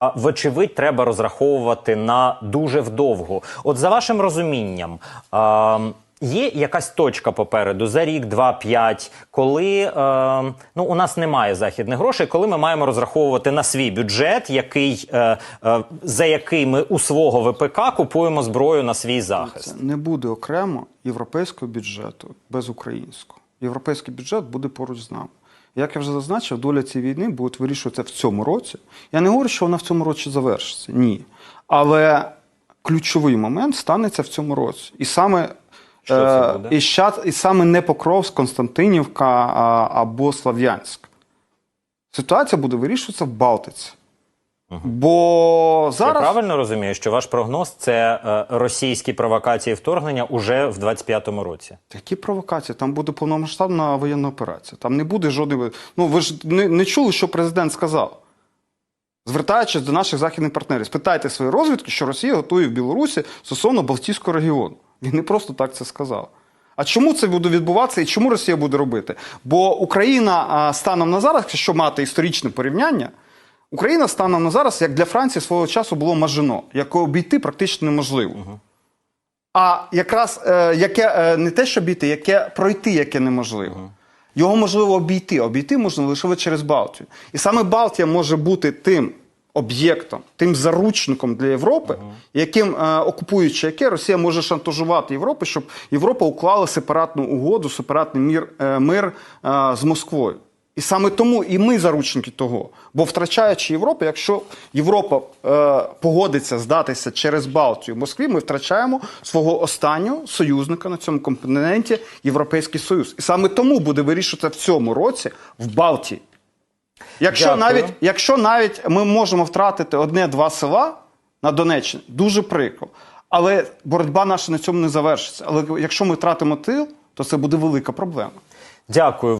Вочевидь, треба розраховувати на дуже вдовго. От за вашим розумінням, а, є якась точка попереду за рік, два, п'ять, коли е, ну, у нас немає західних грошей, коли ми маємо розраховувати на свій бюджет, який, е, е, за який ми у свого ВПК купуємо зброю на свій захист. Це не буде окремо європейського бюджету без українського. Європейський бюджет буде поруч з нами. Як я вже зазначив, доля цієї війни буде вирішуватися в цьому році. Я не говорю, що вона в цьому році завершиться. Ні. Але ключовий момент станеться в цьому році. І саме, Що це е, буде? і, ща- і саме не Покровськ, Константинівка або Слав'янськ. Ситуація буде вирішуватися в Балтиці. Бо Я правильно розумію, що ваш прогноз це е, російські провокації вторгнення уже в 25-му році. Які провокації? Там буде повномасштабна воєнна операція. Там не буде жодної. Ну ви ж не, не чули, що президент сказав. Звертаючись до наших західних партнерів, спитайте свої розвідки, що Росія готує в Білорусі стосовно Балтійського регіону. Він не просто так це сказав. А чому це буде відбуватися і чому Росія буде робити? Бо Україна а, станом на зараз, якщо мати історичне порівняння, Україна станом на зараз, як для Франції свого часу було Мажино, яке обійти практично неможливо. А якраз е, яке е, не те, що обійти, яке пройти, яке неможливо. Його можливо обійти. Обійти можна лише через Балтію. І саме Балтія може бути тим об'єктом, тим заручником для Європи, яким е, окупуючи яке Росія може шантажувати Європу, щоб Європа уклала сепаратну угоду, сепаратний мір, е, мир е, з Москвою. І саме тому і ми заручники того. Бо втрачаючи Європу, якщо Європа е, погодиться здатися через Балтію Москві, ми втрачаємо свого останнього союзника на цьому континенті Європейський Союз. І саме тому буде вирішуватися в цьому році в Балтії. Якщо Дякую. навіть, якщо навіть ми можемо втратити одне-два села на Донеччині, дуже прикро. Але боротьба наша на цьому не завершиться. Але якщо ми втратимо тил, то це буде велика проблема. Дякую.